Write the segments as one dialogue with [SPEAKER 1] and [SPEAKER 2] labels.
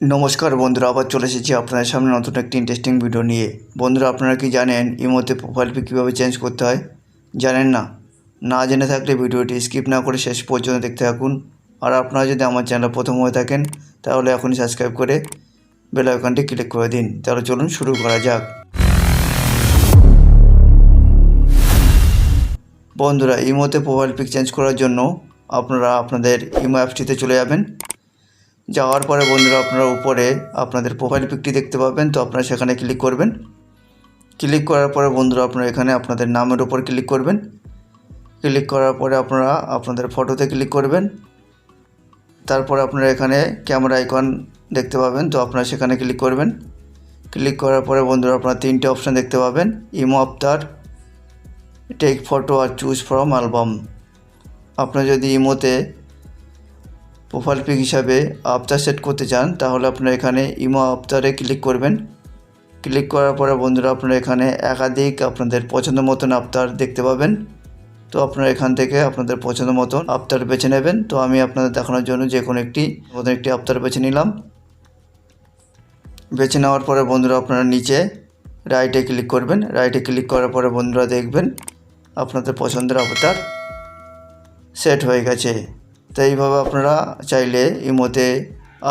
[SPEAKER 1] নমস্কার বন্ধুরা, আবার চলে এসেছি আপনাদের সামনে নতুন একটি ইন্টারেস্টিং ভিডিও নিয়ে। বন্ধুরা, আপনারা কি জানেন ইমোতে প্রোফাইল পিক কীভাবে চেঞ্জ করতে হয়? জানেন না? না জেনে থাকলে ভিডিওটি স্কিপ না করে শেষ পর্যন্ত দেখতে থাকুন। আর আপনারা যদি আমার চ্যানেল প্রথম হয়ে থাকেন, তাহলে এখনই সাবস্ক্রাইব করে বেল আইকনটি ক্লিক করে দিন। তাহলে চলুন শুরু করা যাক। বন্ধুরা ইমোতে প্রোফাইল পিক চেঞ্জ করার জন্য আপনারা আপনাদের ইমো অ্যাপসটিতে চলে যাবেন। যাওয়ার পরে বন্ধুরা আপনারা উপরে আপনাদের প্রোফাইল পিকটি দেখতে পাবেন। তো আপনারা সেখানে ক্লিক করবেন। ক্লিক করার পরে বন্ধুরা আপনারা এখানে আপনাদের নামের উপর ক্লিক করবেন। ক্লিক করার পরে আপনারা আপনাদের ফটোতে ক্লিক করবেন। তারপরে আপনারা এখানে ক্যামেরা আইকন দেখতে পাবেন। তো আপনারা সেখানে ক্লিক করবেন। ক্লিক করার পরে বন্ধুরা আপনারা তিনটে অপশান দেখতে পাবেন। ইমো আফতার টেক ফটো আর চুজ ফ্রম অ্যালবাম আপনারা যদি ইমোতে প্রোফাইল পিক হিসাবে আফতার সেট করতে চান, তাহলে আপনারা এখানে ইমো আফতারে ক্লিক করবেন। ক্লিক করার পরে বন্ধুরা আপনারা এখানে একাধিক আপনাদের পছন্দ মতন আফতার দেখতে পাবেন। তো আপনারা এখান থেকে আপনাদের পছন্দ মতন আফতার বেছে নেবেন। তো আমি আপনাদের দেখানোর জন্য যে কোনো একটি মতন একটি আফতার বেছে নিলাম। বেছে নেওয়ার পরে বন্ধুরা আপনারা নিচে রাইটে ক্লিক করবেন। রাইটে ক্লিক করার পরে বন্ধুরা দেখবেন আপনাদের পছন্দের আফতার সেট হয়ে গেছে। তো এইভাবে আপনারা চাইলে ইমোতে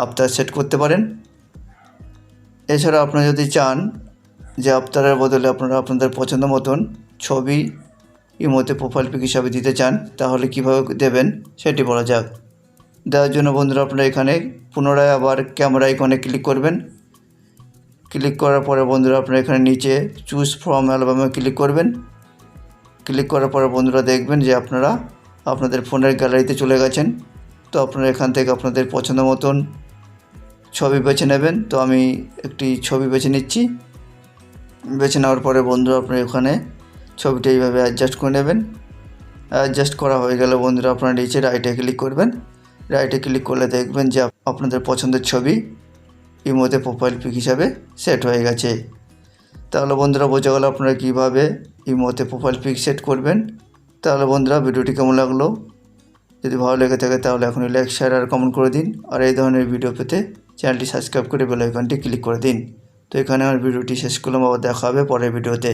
[SPEAKER 1] আফতার সেট করতে পারেন। এছাড়া আপনারা যদি চান যে আফতারের বদলে আপনারা আপনাদের পছন্দ মতন ছবি ইমোতে প্রোফাইল পিক হিসাবে দিতে চান, তাহলে কীভাবে দেবেন সেটি বলা যাক। দেওয়ার জন্য বন্ধুরা আপনারা এখানে পুনরায় আবার ক্যামেরা আইকনে ক্লিক করবেন। ক্লিক করার পরে বন্ধুরা আপনারা এখানে নিচে চুজ ফ্রম অ্যালবামে ক্লিক করবেন। ক্লিক করার পরে বন্ধুরা দেখবেন যে আপনারা আপনাদের ফোনের গ্যালারিতে চলে গেছেন, তো আপনারা এখান থেকে আপনাদের পছন্দ মতন ছবি বেছে নেবেন। তো আমি একটি ছবি বেছে নিচ্ছি। বেছে নেওয়ার পরে বন্ধুরা আপনারা এখানে ছবিটা এইভাবে অ্যাডজাস্ট করে নেবেন। অ্যাডজাস্ট করা হয়ে গেলে বন্ধুরা, আপনারা নিচে রাইটে ক্লিক করবেন। রাইটে ক্লিক করলে দেখবেন যে আপনাদের পছন্দের ছবি ইমোতে প্রোফাইল পিক হিসাবে সেট হয়ে গেছে। তাহলে বন্ধুরা, বোঝা গেল আপনারা কীভাবে ইমোতে প্রোফাইল পিক সেট করবেন। তাহলে বন্ধুরা ভিডিওটি কেমন লাগল? যদি ভালো লেগে থাকে তাহলে এখনই লাইক শেয়ার আর কমেন্ট করে দিন। আর এই ধরনের ভিডিও পেতে চ্যানেলটি সাবস্ক্রাইব করে বেলাইকনটি ক্লিক করে দিন। তো এখানে আমার ভিডিওটি শেষ করলাম, আবার দেখা হবে পরের ভিডিওতে